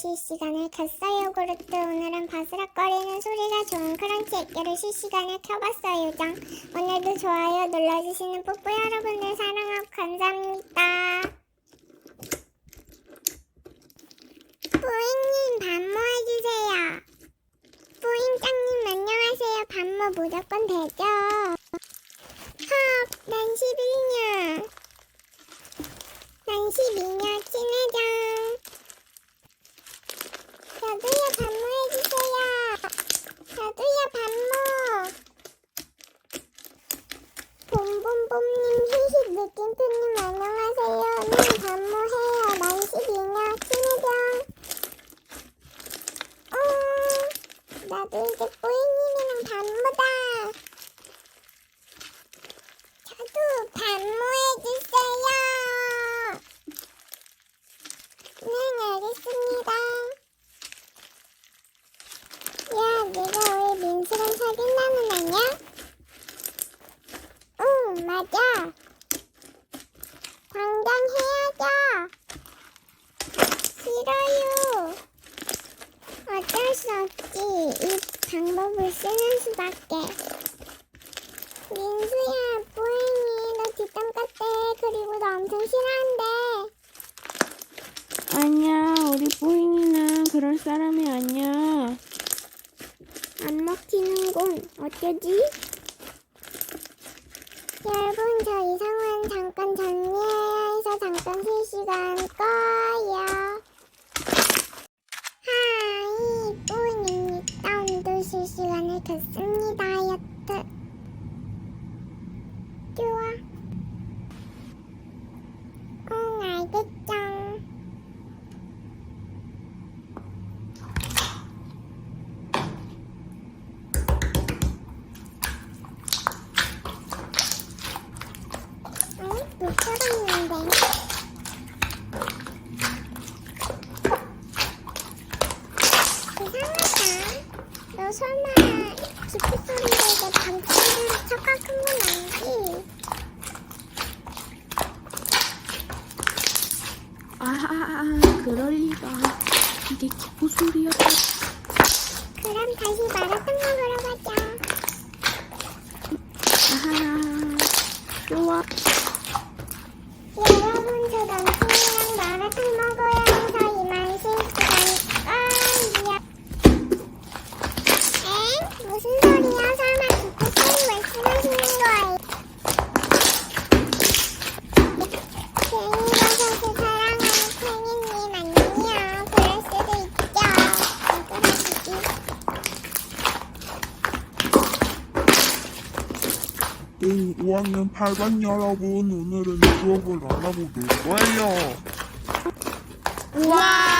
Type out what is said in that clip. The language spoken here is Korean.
실시간을 켰어요 그루트 오늘은 바스락거리는 소리가 좋은 크런치 액기를 실시간에 켜봤어요 장 오늘도 좋아요 눌러주시는 뽀뽀 여러분들 사랑하고 감사합니다. 뿌잉님 반모 해주세요. 뿌잉짱님 안녕하세요. 반모 무조건 되죠? 헉, 난 11년. 난 12년 친해장 저도요 반모해주세요 저도요 반모 봄봄봄님 희희 느낌표님 안녕하세요. 난 반모해요? 난 12년 친해장 어 나도 이제 뿌잉님이랑 반모다 저도 반모해주세요 네 알겠습니다 야, 내가 왜 민수랑 사귄다는 아냐? 응, 맞아. 당장 해야죠. 싫어요. 어쩔 수 없지. 이 방법을 쓰는 수밖에. 민수야, 뿌잉이 너 뒷담 같대. 그리고 너 엄청 싫어한대. 아니야, 우리 뿌잉이는 그럴 사람이 아니야. 안 먹히는군. 어쩌지? 여러분, 저 이 상황 잠깐 정리해야 해서 잠깐 실시간 꺼요. 하이, 뿌입니다. 오늘도 켰습니다. 여트. 좋아. 응, 알겠죠. 응? 못 잡았는데. 이상하다. 너 설마 기피 소리로 내 방귀를 착각한 건 아니지? 아, 아, 아, 그럴 리가. 이게 기포 소리였다. 그럼 다시 마라탕 먹으러 가자. 아, 좋아. 여러분, 저 남친이랑 마라탕 먹어야 해서 이만 실시간 꺼요. 엥? 무슨 소리야? 설마 기피 소리 말씀하시는 거예요? 괜히 버섯을 사랑하는 팽이님 안녕. 그럴 수도 있죠. 그러시지. 네, 5학년 8반 여러분, 오늘은 수업을 안 하고 놀 거예요. 우와!